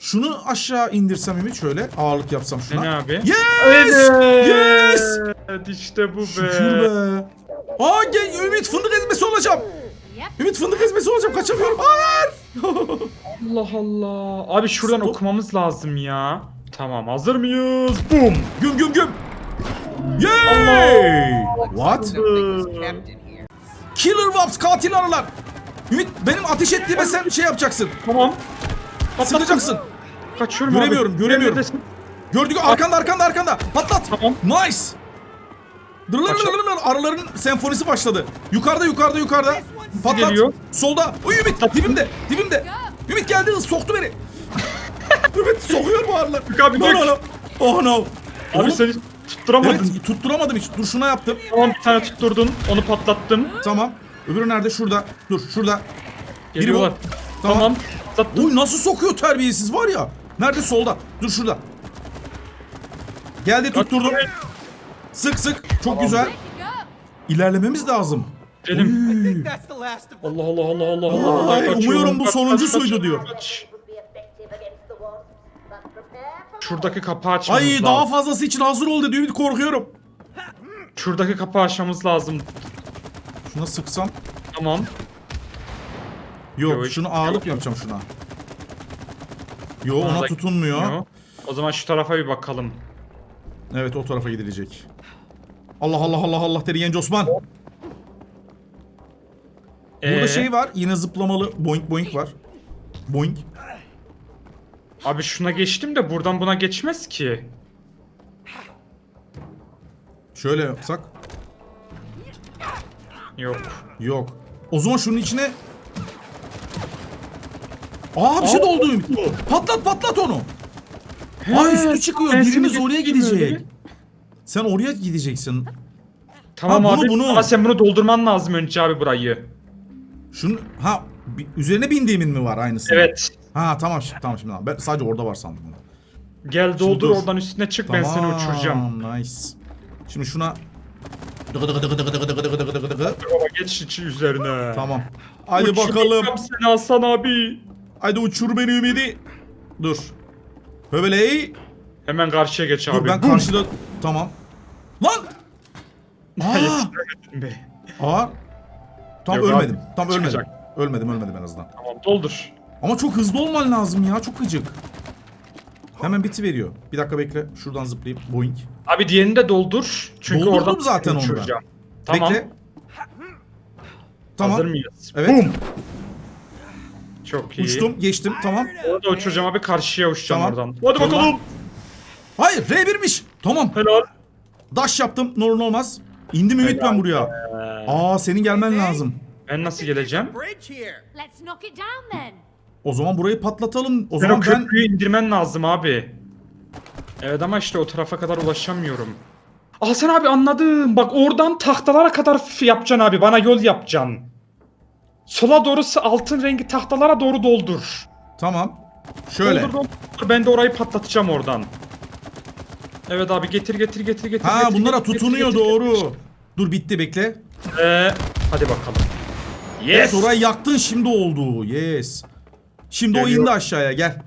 Şunu aşağı indirsem Ümit şöyle ağırlık yapsam şuna. Ne abi? Yes! Evet. Yes! İşte bu be. Şükür be. Aa gel Ümit fındık ezmesi olacağım. Ümit fındık ezmesi olacağım kaçamıyorum. Hayır. Allah Allah. Abi şuradan Stop. okumamız lazım ya. Tamam hazır mıyız? Bum. güm güm güm. Yay! What? Killer Waps katil arılar. Ümit benim ateş ettiğime sen şey yapacaksın. Tamam. Sıkacaksın. Kaçıyorum Göremiyorum, abi. göremiyorum. Neredesin? Gördük arkanda arkanda arkanda. Patlat. Tamam. Nice. Dırırırırırır. Arıların senfonisi başladı. Yukarıda yukarıda yukarıda. Patlat. Geliyor. Solda. Uy Ümit dibimde. Dibimde. Ümit geldi soktu beni. Ümit sokuyor bu arılar. Dök abi, no, no, no. Oh no. Abi Oğlum, seni tutturamadın. Evet tutturamadım hiç. Dur şuna yaptım. Tamam bir tane tutturdun. Onu patlattım. Tamam. Öbürü nerede? Şurada. Dur şurada. Biri bu. Geliyorlar. Tamam. Tamam. Patlattım. Uy nasıl sokuyor terbiyesiz var ya. Nerede? Solda. Dur şurada. Geldi tutturdum. Sık sık. Çok güzel. İlerlememiz lazım. Gidelim. Allah Allah Allah Allah Allah Allah. Ay, Kaçıyorum, umuyorum bu kaç, kaç, diyor. kaç. Şuradaki kapağı açmamız Ay lazım. daha fazlası için hazır ol dedi. Ümit korkuyorum. Şuradaki kapağı açmamız lazım. Şuna sıksam. Tamam. Yok Yok, şunu ağırlık yapacağım şuna. Yo ona da tutunmuyor. Yo. O zaman şu tarafa bir bakalım. Evet o tarafa gidilecek. Allah Allah Allah Allah deri genç Osman. Burada Ee, şey var yine zıplamalı boink boink var. Boink. Abi şuna geçtim de buradan buna geçmez ki. Şöyle yapsak. Yok. Yok. O zaman şunun içine... Aa bir şey doldu. Patlat patlat onu. Aa üstü çıkıyor. ben seni Birimiz oraya getirdim gidecek. öyle. Sen oraya gideceksin. Tamam Ha, bunu, abi. bunu. Ama sen bunu doldurman lazım önce abi burayı. Şunu ha bi- üzerine bindiğimin mi var aynısı? Evet. Ha tamam şimdi tamam şimdi. Ben sadece orada var sandım bunu. Gel doldur dur. oradan üstüne çık ben seni uçuracağım. Nice. Şimdi şuna Dıgı dıgı dıgı dıgı dıgı dıgı dıgı dıgı dıgı. Baba geç içi üzerine. Tamam. Hadi Uçuracağım bakalım. seni Hasan abi. Hadi uçur beni Ümidi. Dur. Höbeley. Hemen karşıya geç abi. Dur ben karşıda... Tamam. Lan! Aa! Aa! Tam Yok ölmedim. abi, Tam ölmedim. çıkacak. Ölmedim ölmedim en azından. Tamam doldur. Ama çok hızlı olman lazım ya. Çok gıcık. Hemen biti veriyor. Bir dakika bekle. Şuradan zıplayıp boink. Abi diğerini de doldur. Çünkü Doldurdum oradan zaten onu ben. Tamam. Bekle. Tamam. Hazır mıyız? Evet. Bum. Çok iyi. Uçtum, geçtim. Tamam. Orada uçuracağım abi karşıya uçacağım Tamam. oradan. Hadi Tamam. bakalım. Hayır, R1'miş. Tamam. Helal. Dash yaptım. Ne olur ne olmaz. İndim Ümit ben buraya. Aa, senin gelmen lazım. Ben nasıl geleceğim? bridge here. Let's knock it down then. O zaman burayı patlatalım. O Sen o zaman ben köprüyü indirmen lazım abi. Evet ama işte o tarafa kadar ulaşamıyorum. Hasan abi anladım. Bak oradan tahtalara kadar f- yapacaksın abi. Bana yol yapacaksın. Sola doğru altın rengi tahtalara doğru doldur. Tamam. Şöyle. Doldur doldur. Ben de orayı patlatacağım oradan. Evet abi getir getir getir getir. Ha getir, bunlara getir, tutunuyor getir, doğru. getir. Dur bitti bekle. Ee, hadi bakalım. Yes. Evet orayı yaktın şimdi oldu. Yes. Şimdi o Geliyor. indi aşağıya gel.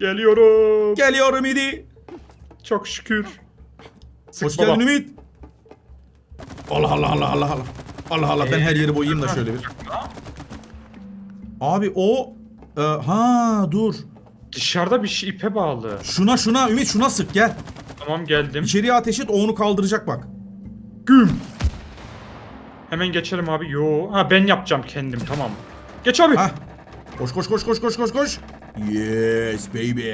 Geliyorum. Geliyorum idi. Çok şükür. Sık Hoş geldin Ümit. Allah Allah Allah Allah Allah. Allah Allah ben her yeri boyayayım da şöyle bir. Abi o e, ha dur. Dışarıda bir şey ipe bağlı. Şuna şuna Ümit şuna sık gel. Tamam geldim. İçeriye ateş et o onu kaldıracak bak. Güm. Hemen geçelim abi. Yo. Ha ben yapacağım kendim tamam. Geç abi. Ha. Koş koş koş koş koş koş koş. Yes baby.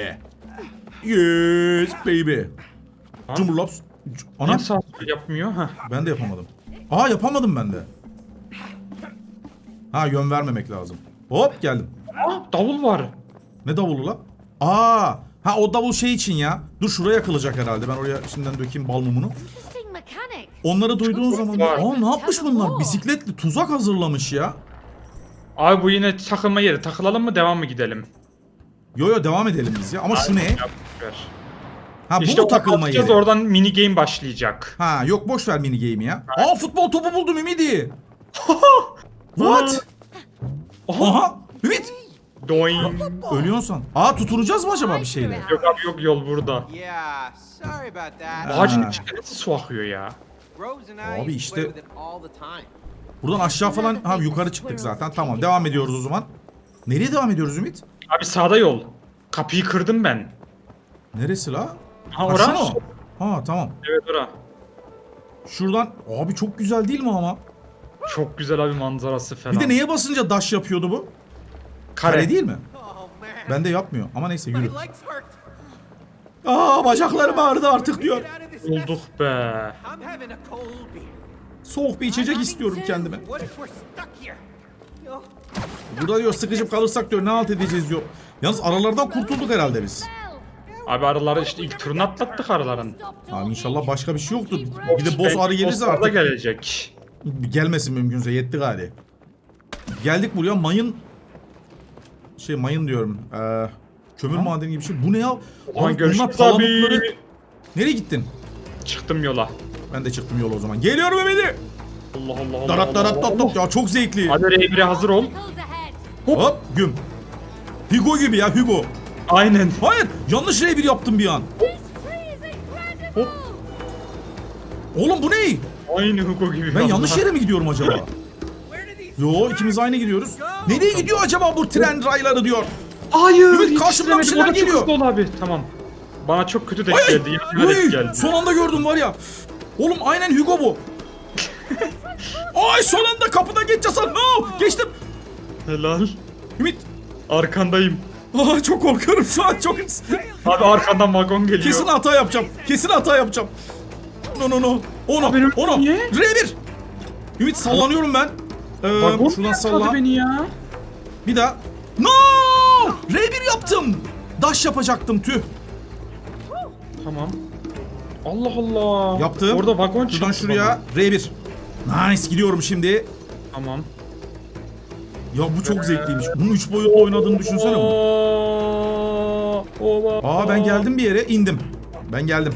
Yes baby. Ha? Cumburlaps. C- Ana sağ yapmıyor. Ha. ben de yapamadım. Aa yapamadım ben de. Ha yön vermemek lazım. Hop geldim. Aa, davul var. Ne davulu la? Aa, ha o davul şey için ya. Dur şuraya yakılacak herhalde. Ben oraya şimdiden dökeyim bal mumunu. Onları duyduğun zaman aa ne yapmış bunlar? Bisikletli tuzak hazırlamış ya. Abi bu yine takılma yeri. Takılalım mı devam mı gidelim? Yo yo devam edelim biz ya. Ama şu ne? Ha bu işte mu takılma takılma yeri? oradan mini game başlayacak. Ha yok boş ver mini game'i ya. Aa futbol topu buldum Ümidi. What? Aha. Ümit. Doing. Ölüyorsun sen. Aa tutunacağız mı acaba bir şeyle? Yok abi yok yol burada. Yeah, sorry about that. Ağacın içinde nasıl su akıyor ya? Rose and I Abi işte- play with it all the time. Buradan aşağı falan ha yukarı çıktık zaten. Tamam devam ediyoruz o zaman. Nereye devam ediyoruz Ümit? Abi sağda yol. Kapıyı kırdım ben. Neresi la? Ha Ha, orası. şu mu? Ha tamam. Evet ora. Şuradan abi çok güzel değil mi ama? Çok güzel abi manzarası falan. Bir de neye basınca daş yapıyordu bu? Kare değil mi? Oh. Bende yapmıyor ama neyse yürü. Aa bacaklarım ağrıdı artık diyor. Bulduk be. Soğuk bir içecek istiyorum kendime. Burada diyor sıkışıp kalırsak diyor ne halt edeceğiz diyor. Yalnız aralardan kurtulduk herhalde biz. Abi araları işte ilk turunu atlattık araların. Abi inşallah başka bir şey yoktur. Bir de boss arı gelirse artık. gelecek. Gelmesin mümkünse yetti gari. Geldik buraya mayın şey mayın diyorum. Ee, kömür madeni gibi bir şey. Bu ne ya? Bunlar görüşürüz abi. Nereye gittin? Çıktım yola. Ben de çıktım yola o zaman. Geliyorum Emeli. Allah Allah Allah. Darat Allah, darat Allah. tat ya çok zevkli. Hadi R1'e hazır ol. Ahead. Hop güm. Hugo gibi ya Hugo. Aynen. Hayır yanlış R1 yaptım bir an. Hop. Oğlum bu ne? Aynı Hugo gibi. Ben yanlış yere mi gidiyorum acaba? Yo ikimiz aynı gidiyoruz. Nereye gidiyor acaba bu tren rayları diyor. Hayır. Ümit, karşımdan bir şeyler çok geliyor. ol abi. Tamam. Bana çok kötü denk geldi. Ay, geldi. son anda gördüm var ya. Oğlum aynen Hugo bu. Ay son anda kapıda geçeceğiz. No, geçtim. Helal. Ümit. Arkandayım. Aa, çok korkuyorum şu an çok. Abi arkandan vagon geliyor. Kesin hata yapacağım. Kesin hata yapacağım. No no no. Ono. Abi, Ono. niye? R1. Ümit sallanıyorum ben. Ee, Vagon şuradan salla. beni ya? Bir daha. No! R1 yaptım. Daş yapacaktım tüh. Tamam. Allah Allah. Yaptım. Orada vagon çıktı. Şuradan şuraya R1. Nice gidiyorum şimdi. Tamam. Ya bu çok zevkliymiş. Bunun 3 boyutlu oynadığını düşünsene bunu. Aa ben geldim bir yere indim. Ben geldim.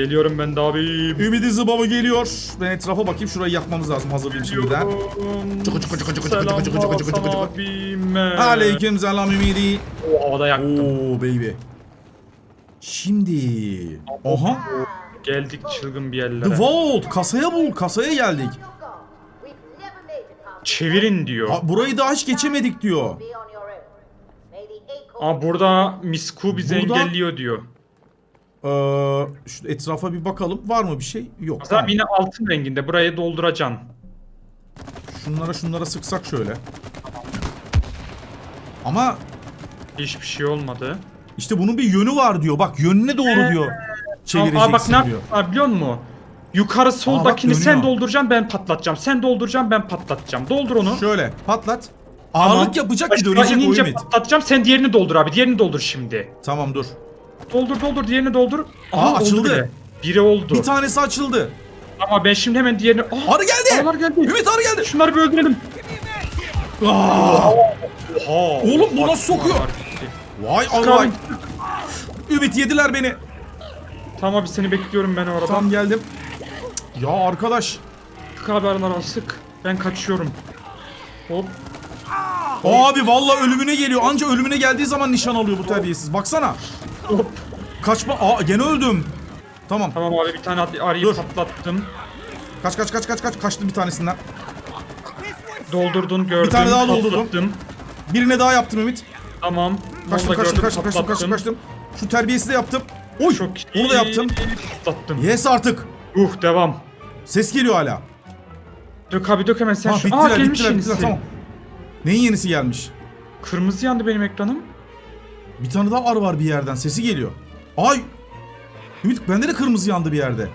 Geliyorum ben de abi. Ümidi zıbabı geliyor. Ben etrafa bakayım şurayı yakmamız lazım hazırlayayım şimdiden. Çıkı çıkı çıkı çıkı çıkı çıkı çıkı çıkı çıkı çıkı. abime. Aleyküm selam Ümidi. O havada yaktım. Oo baby. Şimdi. Aha. Geldik çılgın bir The yerlere. Vault. Kasaya bul. Kasaya geldik. Çevirin diyor. Aa, burayı daha hiç geçemedik diyor. Aa burada Miss Q bizi Burada- engelliyor diyor. Ee, şu etrafa bir bakalım. Var mı bir şey? Yok. Tamam. yine altın renginde burayı dolduracaksın. Şunlara şunlara sıksak şöyle. Ama Hiçbir şey olmadı. işte bunun bir yönü var diyor. Bak yönüne doğru diyor. Tamam, aa bak Çevireceksin ne diyor. yapıyorsun biliyor musun? Yukarı soldakini dönüyor. sen dolduracaksın ben patlatacağım. Sen dolduracaksın ben patlatacağım. Doldur onu. Şöyle patlat. Tamam. Ağırlık yapacak ki Aşağı dönecek o inince ümit. patlatacağım. Sen diğerini doldur abi. Diğerini doldur şimdi. Tamam dur. Doldur doldur diğerini doldur. Aa, oldu açıldı. bile. Biri oldu. Bir tanesi açıldı. Ama ben şimdi hemen diğerini... Aa, Arı geldi. Arılar geldi. Ümit arı geldi. Şunları bir öldürelim. Aa, Oha. Oğlum bu nasıl sokuyor? Arılar gitti. vay Allah. Ümit yediler beni. Tamam abi seni bekliyorum ben orada. Tam geldim. Ya arkadaş. Sık abi arılara sık. Ben kaçıyorum. Hop. Abi vallahi ölümüne geliyor. Anca ölümüne geldiği zaman nişan alıyor bu terbiyesiz. Baksana. Hop. Kaçma. Aa gene öldüm. Tamam. Tamam abi bir tane arıyı Dur. patlattım. Kaç kaç kaç kaç kaç. Kaçtı bir tanesinden. Doldurdun gördüm. tane daha doldurdum. patlattım. Birine daha yaptım Ümit. Tamam. Kaçtım kaçtım gördüm, kaçtım kaçtım kaçtım kaçtım. Şu terbiyesi de yaptım. Oy. Çok Onu da yaptım. Patlattım. Yes artık. Uh devam. Ses geliyor hala. Dök abi dök hemen sen Ha şu. bittiler Aa gelmiş bittiler bittiler tamam. Neyin yenisi gelmiş? Kırmızı yandı benim ekranım. Bir tane daha arı var bir yerden. Sesi geliyor. Ay. Ümit bende de kırmızı yandı bir yerde.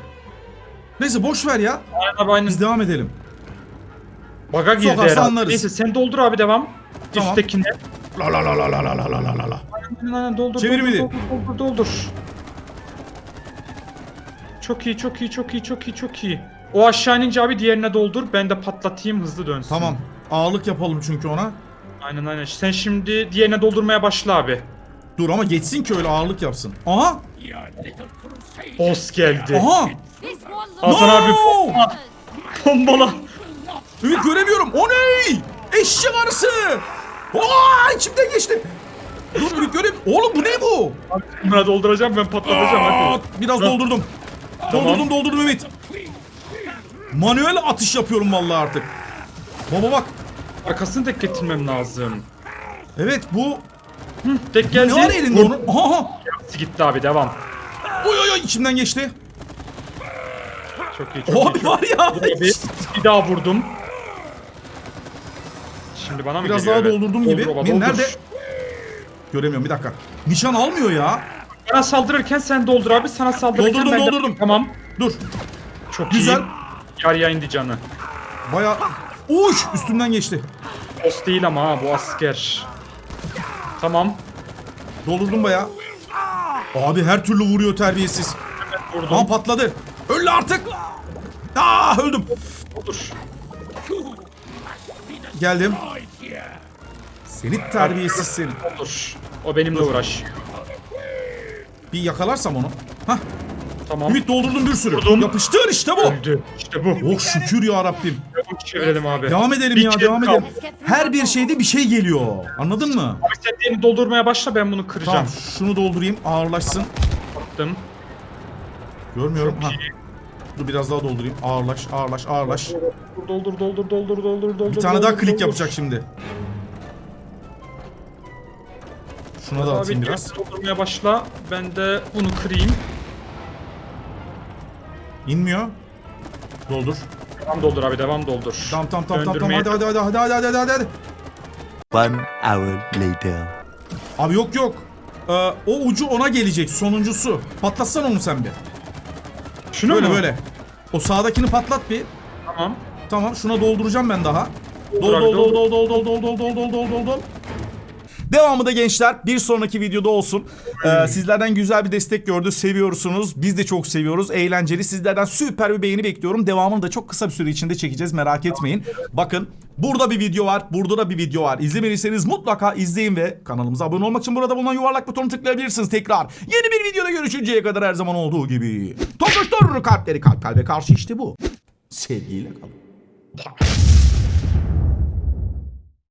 Neyse boş ver ya. Aynen abi aynen. Biz devam edelim. Baga girdi Sokarsa herhalde. anlarız. Neyse sen doldur abi devam. Tamam. Üsttekine. La la la la la la la la la la. Aynen aynen doldur Çevir doldur, doldur doldur doldur. Çok iyi çok iyi çok iyi çok iyi çok iyi. O aşağı inince abi diğerine doldur. Ben de patlatayım hızlı dönsün. Tamam. Ağırlık yapalım çünkü ona. Aynen aynen. Sen şimdi diğerine doldurmaya başla abi. Dur ama geçsin ki öyle ağırlık yapsın. Aha! Boss geldi. Aha! Hasan abi bombala. Ümit göremiyorum. O ne? Eşek arısı! Aa içimden geçti. Dur bir göreyim. Oğlum bu ne bu? Buna dolduracağım ben patlatacağım Aa, biraz Hah. doldurdum. Doldurdum doldurdum evet. Manuel atış yapıyorum vallahi artık. Baba bak. Arkasını tek getirmem lazım. Evet bu Tek geldi. ne var elinde Vur. onun? Aha. Hepsi gitti abi devam. Oy oy oy içimden geçti. Çok iyi çok iyi. Abi çok var ya. iyi. Bir, bir daha vurdum. Şimdi bana mı Biraz geliyor? daha evet? doldurdum gibi. Doldur baba, doldur. nerede? Göremiyorum bir dakika. Nişan almıyor ya. Bana saldırırken sen doldur abi. Sana saldırırken Doldurdum, ben de- doldurdum. Tamam. Dur. Çok Güzel. iyi. Yarıya indi canı. Baya... Uş üstümden geçti. Boss değil ama ha bu asker. Tamam. Doldurdum baya. Abi her türlü vuruyor terbiyesiz. Vurdum. Aa patladı. Öl artık. Aa öldüm. Doldur. Geldim. Seni terbiyesiz seni. Doldur. O benimle uğraş. Bir yakalarsam onu. Hah. Tamam. Ümit doldurdum bir sürü. Vurdum. Yapıştır işte bu. Öldü. İşte bu. Oh şükür ya Rabbim. Çevirelim abi. Devam edelim ya devam kaldı. edelim. Her bir şeyde bir şey geliyor. Anladın mı? Abi sen diğerini doldurmaya başla ben bunu kıracağım. Tamam şunu doldurayım ağırlaşsın. Yaptım. Görmüyorum. Çok Ha. iyi. Dur biraz daha doldurayım. Ağırlaş ağırlaş ağırlaş. Doldur doldur doldur doldur doldur. Bir tane daha doldur, klik doldur. yapacak şimdi. Şuna da atayım biraz. doldurmaya başla. Ben de bunu kırayım. İnmiyor. Doldur. Devam doldur abi devam doldur. Tamam tamam tamam tamam. Döndürmeye- Hadi hadi hadi hadi hadi hadi hadi hadi. One hour later. Abi yok yok. Ee, o ucu ona gelecek sonuncusu. Patlatsan onu sen bir. Şunu Böyle mu? böyle. O sağdakini patlat bir. Tamam. Tamam şuna dolduracağım ben daha. Dol Doldur abi, dol dol dol dol dol dol dol dol dol dol dol. Devamı da gençler bir sonraki videoda olsun. Ee, sizlerden güzel bir destek gördü. Seviyorsunuz. Biz de çok seviyoruz. Eğlenceli. Sizlerden süper bir beğeni bekliyorum. Devamını da çok kısa bir süre içinde çekeceğiz. Merak etmeyin. Bakın burada bir video var. Burada da bir video var. İzlemediyseniz mutlaka izleyin ve kanalımıza abone olmak için burada bulunan yuvarlak butonu tıklayabilirsiniz tekrar. Yeni bir videoda görüşünceye kadar her zaman olduğu gibi. Tokuştur kalpleri kalp kalbe karşı işte bu. Sevgiyle kalın.